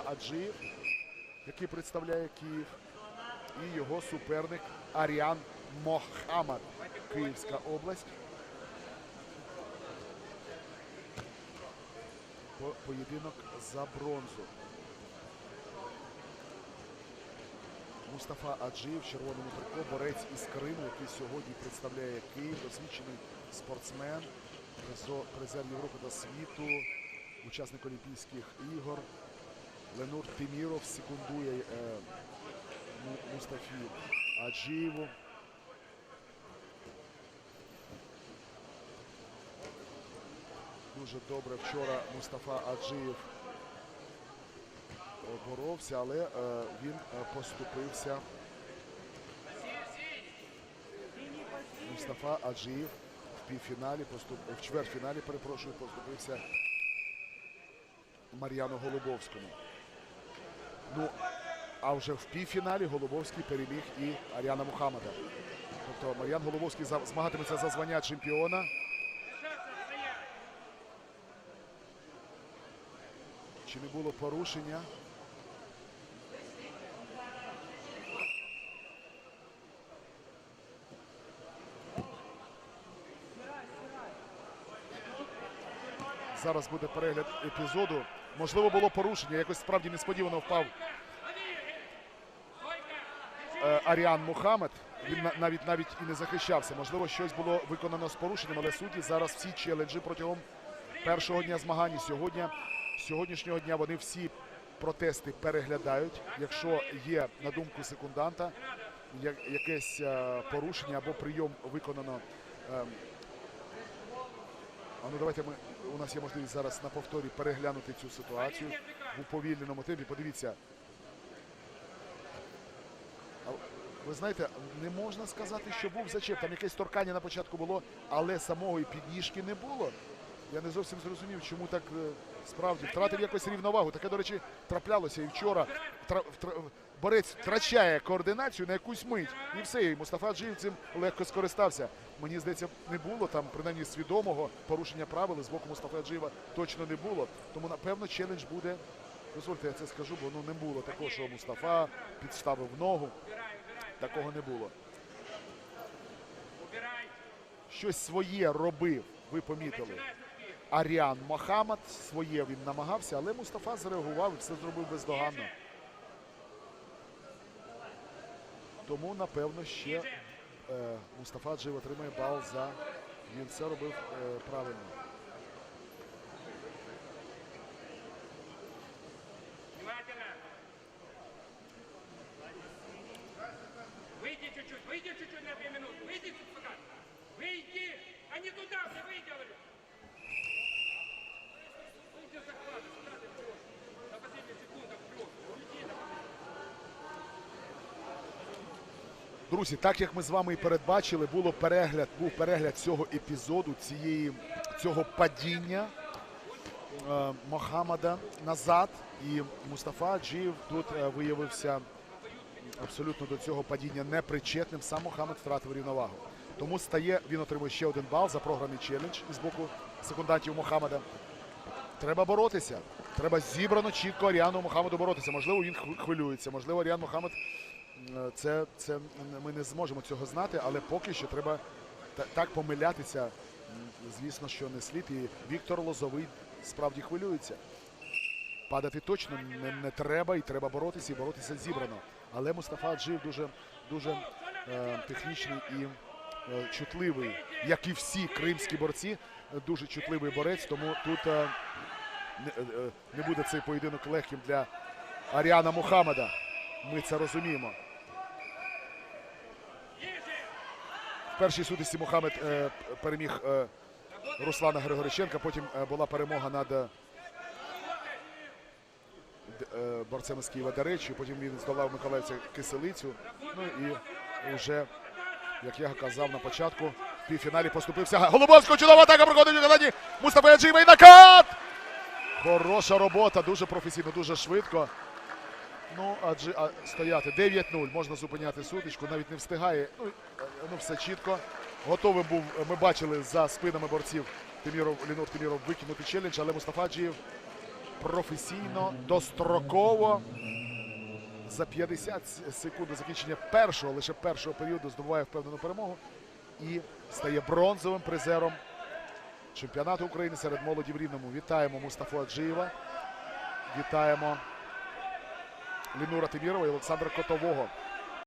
Мустафа Аджиєв, який представляє Київ, і його суперник Аріан Мохамад, Київська область. Поєдинок за бронзу. Мустафа Аджиєв, червоному трико, борець із Криму, який сьогодні представляє Київ, досвідчений спортсмен, призер Європи та світу, учасник Олімпійських ігор. Ленур Тиміров секундує е, Мустафі Аджиєву. Дуже добре вчора Мустафа Аджиєв боровся, але е, він е, поступився. Мустафа Аджиєв в півфіналі, поступ... в чвертьфіналі, перепрошую, поступився Мар'яну Голубовському. Ну, а вже в півфіналі Голубовський переміг і Аріана Мухаммада. Тобто Мар'ян Голововський змагатиметься за звання чемпіона. Чи не було порушення? Зараз буде перегляд епізоду. Можливо, було порушення. Якось справді несподівано впав е, Аріан Мухаммед. Він навіть навіть і не захищався. Можливо, щось було виконано з порушенням, але судді зараз всі челенджі протягом першого дня змагань. Сьогодні, сьогоднішнього дня вони всі протести переглядають. Якщо є, на думку секунданта, якесь е, порушення або прийом виконано. ем, а ну давайте ми у нас є можливість зараз на повторі переглянути цю ситуацію в уповільненому темпі. Подивіться. Ви знаєте, не можна сказати, що був зачеп. Там якесь торкання на початку було, але самої підніжки не було. Я не зовсім зрозумів, чому так е, справді втратив якось рівновагу. Таке, до речі, траплялося і вчора. Тра- Борець втрачає координацію на якусь мить. І все, і Мустафа Джиїв цим легко скористався. Мені здається, не було там принаймні свідомого порушення правил з боку Мустафа Джиєва точно не було. Тому напевно челендж буде. Дозвольте, я це скажу, бо ну не було такого, що Мустафа підставив ногу. Такого не було. Щось своє робив, ви помітили. Аріан Махамад своє він намагався, але Мустафа зреагував і все зробив бездоганно. Тому, напевно, ще е, Мустафа Джив отримає бал за він все робив е, правильно. Друзі, так як ми з вами і передбачили, було перегляд, був перегляд цього епізоду, цієї, цього падіння е, Мохаммада назад. І Мустафа Аджіїв тут е, виявився абсолютно до цього падіння непричетним. Сам Мохаммед втратив рівновагу. Тому стає, він отримує ще один бал за програмний челендж з боку секундантів Мохаммада. Треба боротися. Треба зібрано чітко Аріану Мохаммеду боротися. Можливо, він хвилюється. Можливо, Аріан Мохаммед це, це ми не зможемо цього знати, але поки що треба так помилятися. Звісно, що не слід. І Віктор Лозовий справді хвилюється. Падати точно не, не треба, і треба боротися, і боротися зібрано. Але Мустафа Аджиєв дуже, дуже е, технічний і е, чутливий, як і всі кримські борці, дуже чутливий борець. Тому тут е, не, е, е, не буде цей поєдинок легким для Аріана Мухаммеда. Ми це розуміємо. Першій сутичці Мухаммед е, переміг е, Руслана Григориченка. Потім е, була перемога над борцем з Києва Даречі. Потім він здолав Миколаївця Киселицю. Ну і вже, як я казав на початку, в півфіналі поступився. Голубовського чудова атака проходить в виконанні Мустафа Яджиєва і накат! Хороша робота, дуже професійно, дуже швидко. Ну, адже а, стояти 9-0, можна зупиняти сутичку, навіть не встигає. Ну, ну все чітко. Готовим був, ми бачили за спинами борців Тиміров, Лінур Тиміров викинути челендж, але Мустафа Джієв професійно, достроково. За 50 секунд до закінчення першого, лише першого періоду здобуває впевнену перемогу і стає бронзовим призером чемпіонату України серед молоді в Рівному. Вітаємо Мустафу Аджиєва. Вітаємо Лінура Тимірова і Олександра Котового.